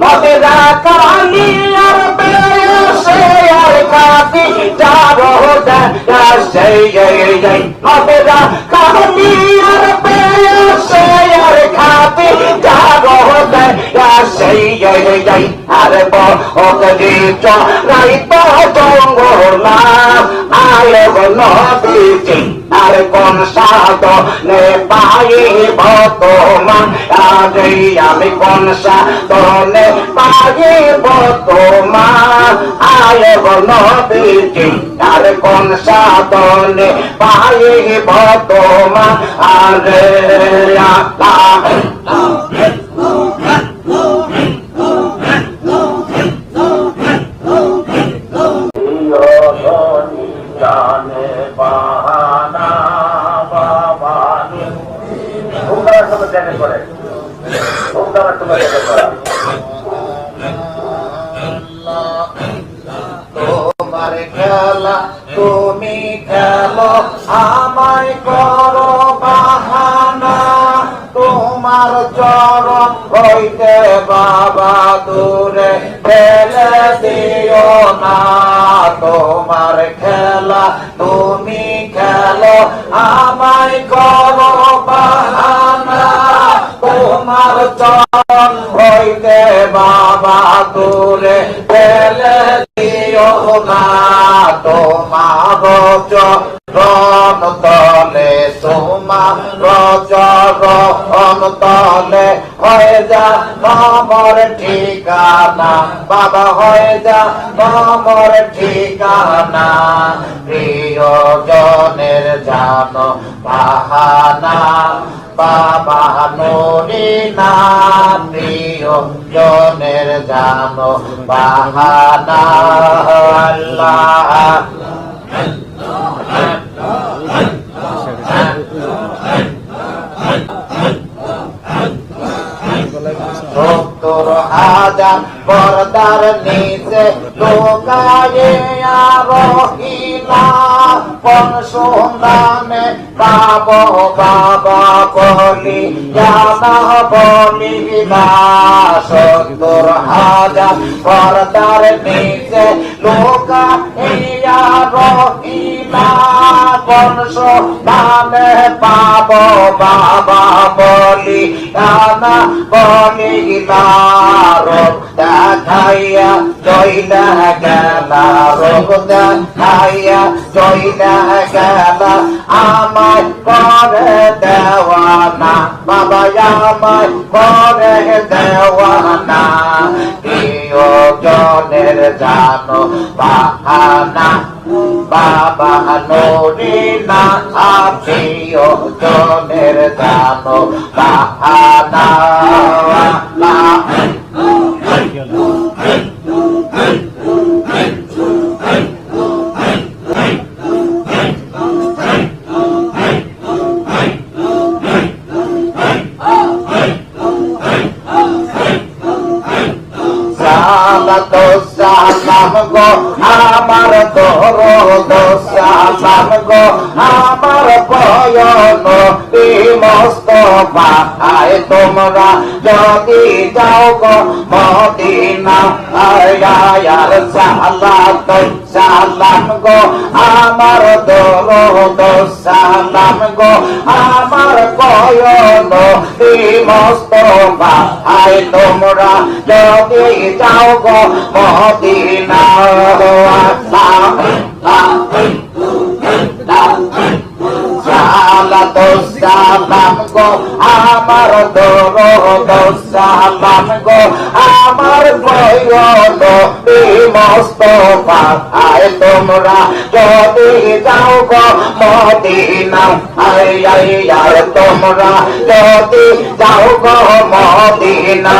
নদীরা কালি আর বেশে আর কাতি যাব সেই সেই যাই আর বকরি চড়াই তো জঙ্গলা আলে নদী আর কোন সাধনে পাইব তোমার আরে আমি কোন সাধনে পাইব তোমার আলে নদীজি আর কোন সাধনে পাইব তোমার আরে আল্লাহ বাহানা বাবানি। হুকার সময় দেখে করে। সময় দেখে করে। তোমার খেলা তুমি খেলো, আমায় করো বাহানা। তোমার চরণ হইতে বাবা দূরে ফেলে দিও না। তোমার খেলা তুমি খেলো আমায় কর বাহানা তোমার চরণ হইতে বাবা দূরে ফেলে দিও না তোমার যা নম্বর ঠিকানা। বাবা হয়ে যা নম্বর ঠিকানা। প্রিয়জনের জানো, বাহানা। বাবা নুরি না প্রিয় জনের জানো, বাহানা। আল্লাহ। সত্তর হাজার পর্দার নিচে লোকায়ে রহিলা কোন। সন্ধানে পাব বাবা বলি জানা বলি না সত্তর হাজার পর্দার নিচে লোকায়ে রহিলা কোন সন্ধানে পাব, বাবা বলি জানা বলি না রোগ দেখাইয়া জয়লা গেলা রোগ দেখাইয়া জয়লা গেলা আমার করে দেওয়ানা, বাবা আমার করে দেওয়ানা প্রিয় জনের জানো বাহানা। বাবা নরি না প্রিয় জনের জানো বাহানা। সালাত সালাম গো আমার তোর সালাম গো আয় তোমরা যদি যাও গো মদিনা গো আমার দরদ, সালাম গো আমার বয়ন মস্তফা, আয় তোমরা যদি যাও গো মদিনা। সালাম গো আমার দরদ সালাম গো আমার বয়ন মস্তফা আয় তোমরা যদি যাও গো মদিনা আয় আয় আয় তোমরা যদি যাও গো মদিনা।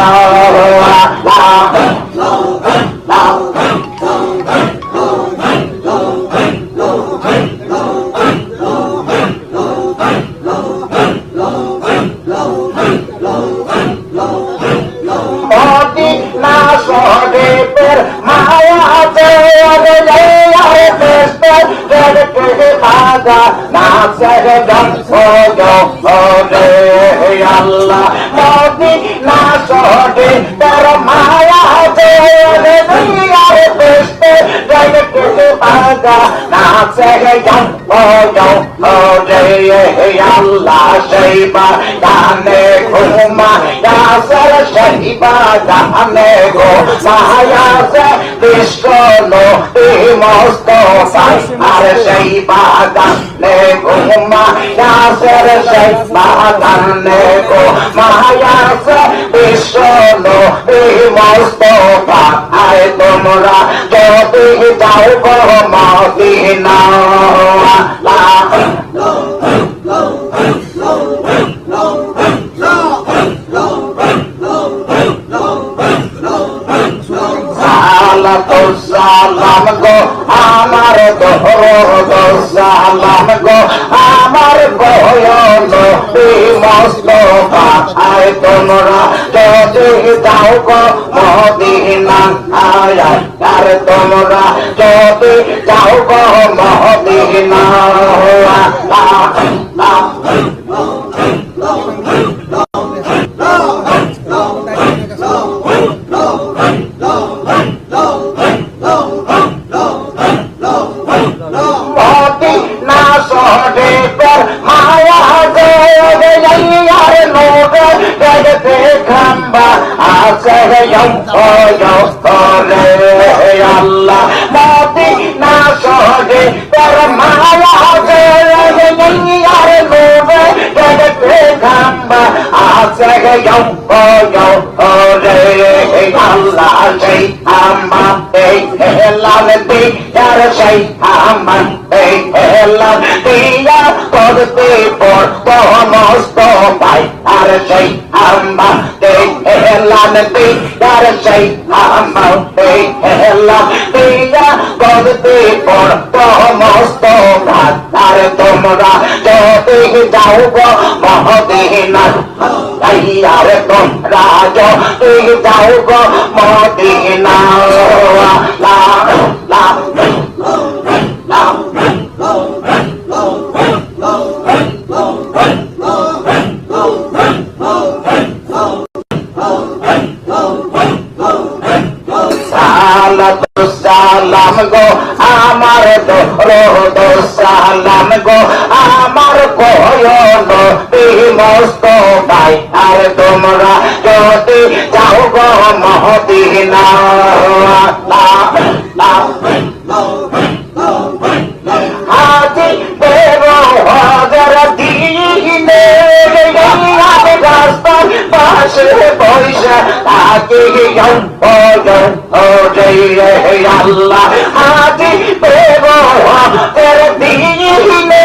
সেই বা গানে ঘুমা দাসর সেই বা গানে গো মায়া সে বিশ্ব নদী মস্ত আর সেই বা গানে ঘুমা দাসর সেই বা গানে গো মায়া সে বিশ্ব নদী মস্ত আয় তোমরা যদি যাও গো মদিনা। সালাম গো আমার সালাম গো আমার আয় তোমরা। যদি যাও গো আয় আর তোমরা। যদি যাও গো মদিনা করে আল্লাহ মতি না সরে পর মায়া জয় জয়ার নোট জগতে খাম্বা আছে জয় করে আল্লাহ, সেই আমার এই হেলাল দিয়ার, সেই হেলাল দিয়ার সেই আমার এই হেলাল দিয়া করতে পর সমস্ত ভাই আর তোমরা যদি যাও গো মহদিনা আর তোমরা যদি যাও গো মদিনা লা সালাম গো, আমার দরদ সালাম গো, আমার কয়ন মস্ত ভাই, আর তোমরা যদি যাও গো মহদিনা। লা লা হাজি রে আল্লাহ আজি দেব হাজার দিনে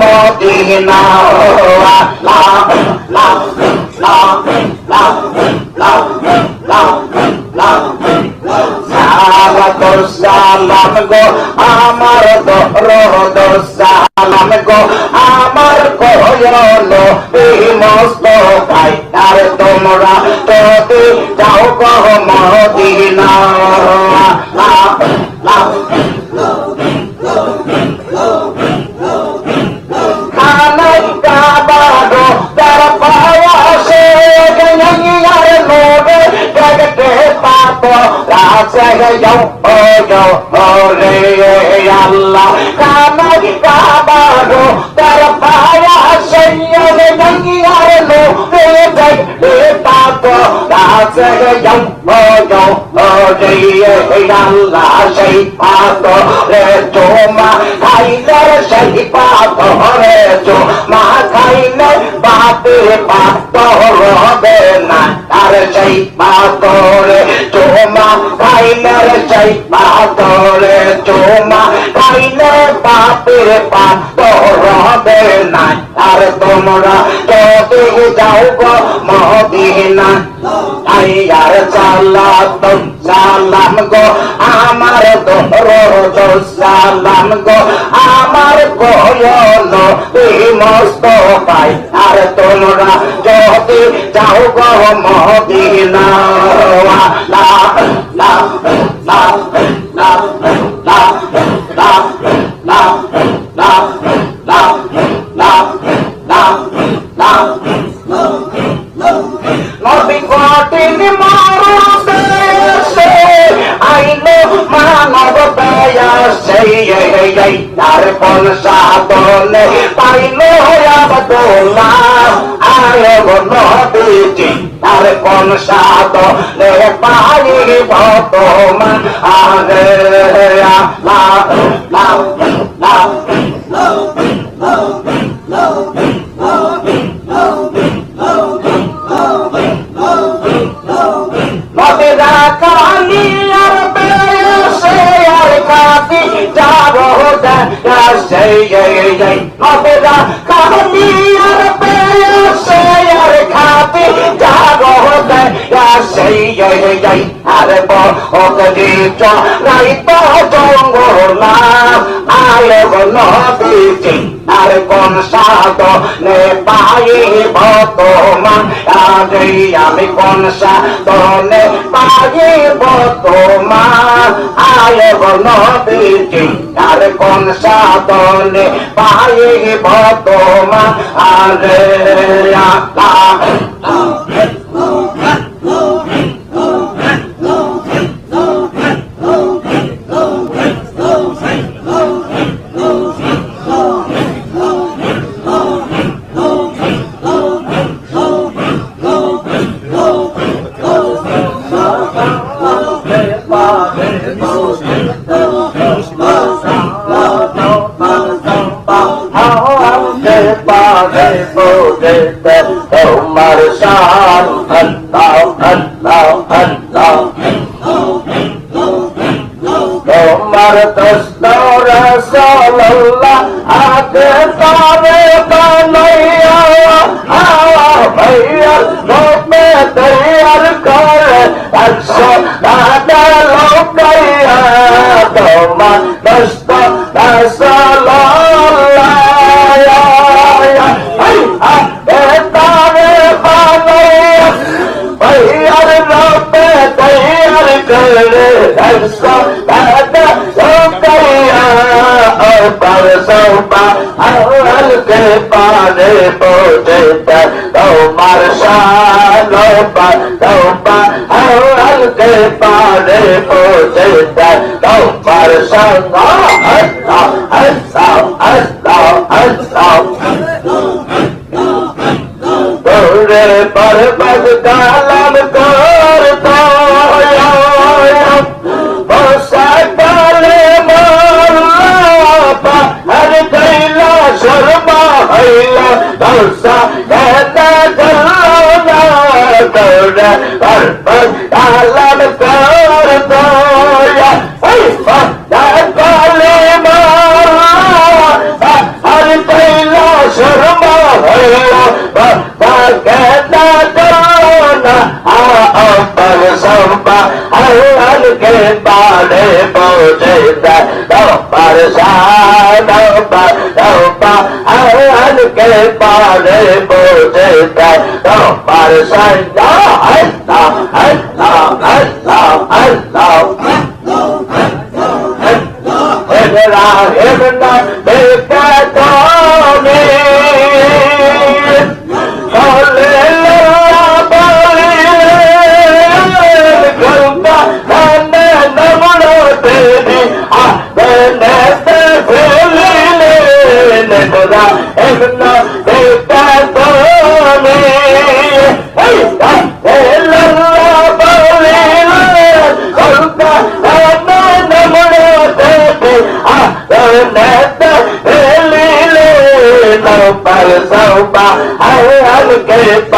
মদিনা লা লা লা লা লা লা লা সালাতু সালাম গো আমার দরদ সালাম গো আমার কয়ন মস্ত ভাই আর তোমরা যদি যাও গো মদিনা লা লা খানাই আল্লাহ কানাই কাবারো তার পায়া সৈয়দ নঙ্গিয়ার লো রে জয় রে পাপ রাজে যম মজো মজে আল্লাহ সেই পাপ রে জোমা খাইদার সেই পাপ রে জোমা খাইলে বাপে পাপ রবে না সেই মাতরে তোমা ভাইনের সেই মাতরে তোমা ভাইনের বাপের পাপ রবে নাই। আর তোমরা যদি যাও গো মদিনা তাই আর সালাত সালাম গো আমার দোহর সালাম গো আমার কয়ন মস্ত পাই আর তোমরা যদি যাও গো মদিনা লা লা লা লা লা লা লা লা তার পলসা বলে পাইল হয়া বদলা আরে বলতে তার পলসা বলে পাইল বদলা আরে লাউ লাউ লাউ লাউ Say, yeah, yeah, yeah. Mother, come here, say, yeah. আর কোন সাত নে পাই বর্তমান। আমি কোন সাত নে পাই তোমার আয় নদীজি আর কোন সাধ নে পাইব তোমার আরে আল্লাহ। তোমার শান আল্লাহ আল্লাহ আল্লাহ তোমার দস্তর সাল্লাহ আগে তারে বানাইয়া ভাইয়া লোকে তৈয়ার করে একশো দাদা লোকাইয়া তোমার দস্তর পারে পৌঁছে তোমার সালো তোমারকে পারে পৌঁছে তোমার সঙ্গ হস্তাও হস্তাও হস্তাও হস্তাও দৌড়ে পর্বত কালাম কর Barsa Eta Dona Dona Barfas Alam Sardoya Haifa Nakalima Haritaila Sharma Haifa Barsa Eta Dona Aam لاله سمبا ہر کے پانے پہنچے پر ساد ہر کے پانے پہنچے پر سنتا اللہ اللہ اللہ اللہ راہ بیٹا تو میں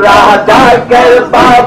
Raja Kirpa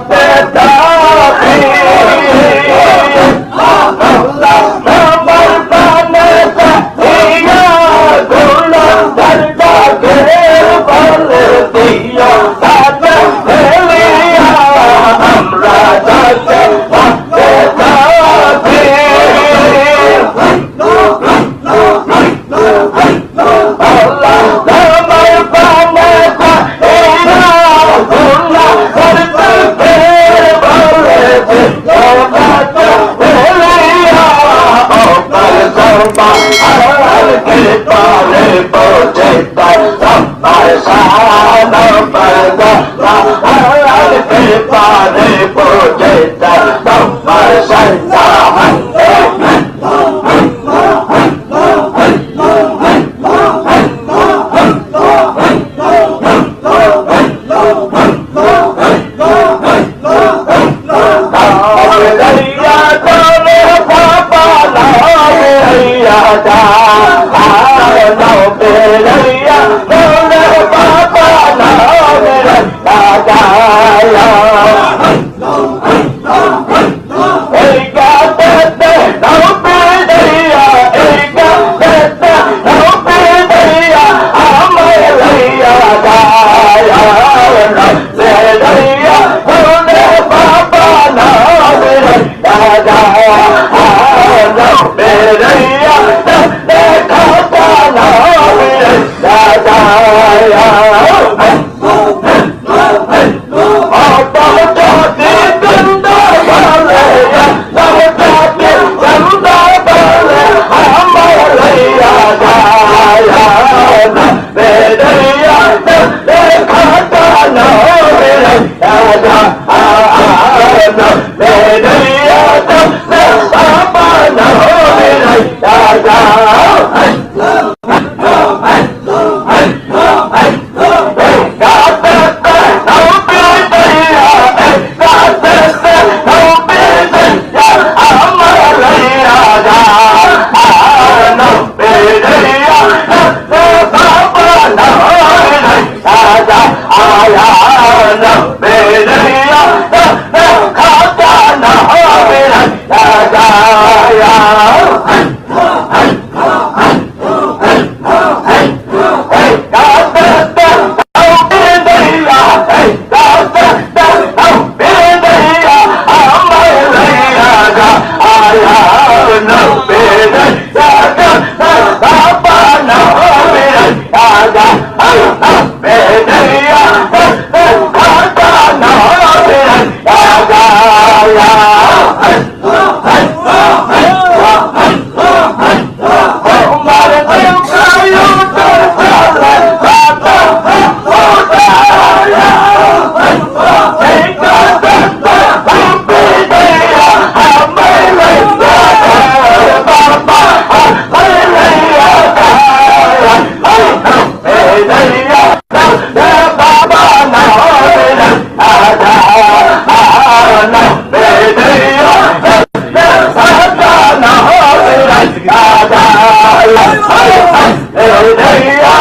Yeah.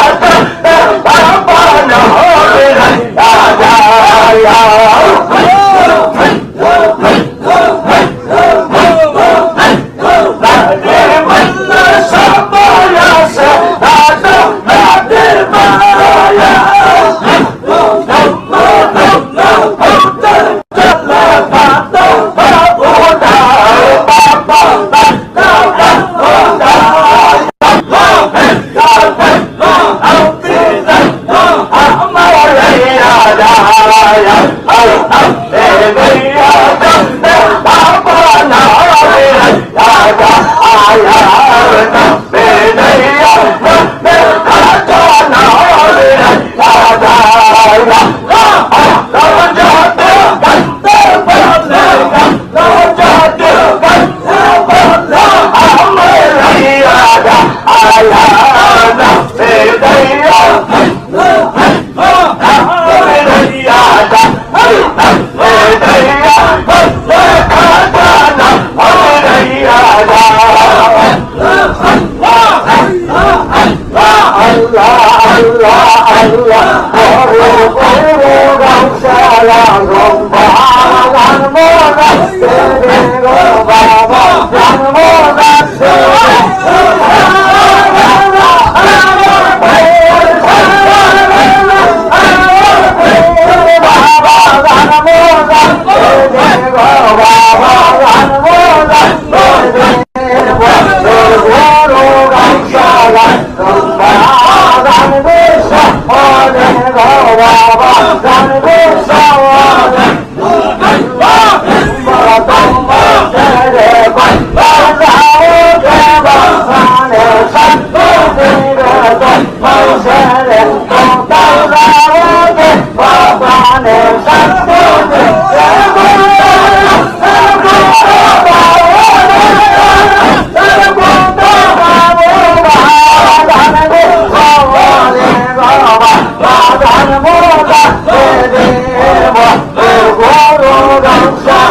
বাবা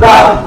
Bye.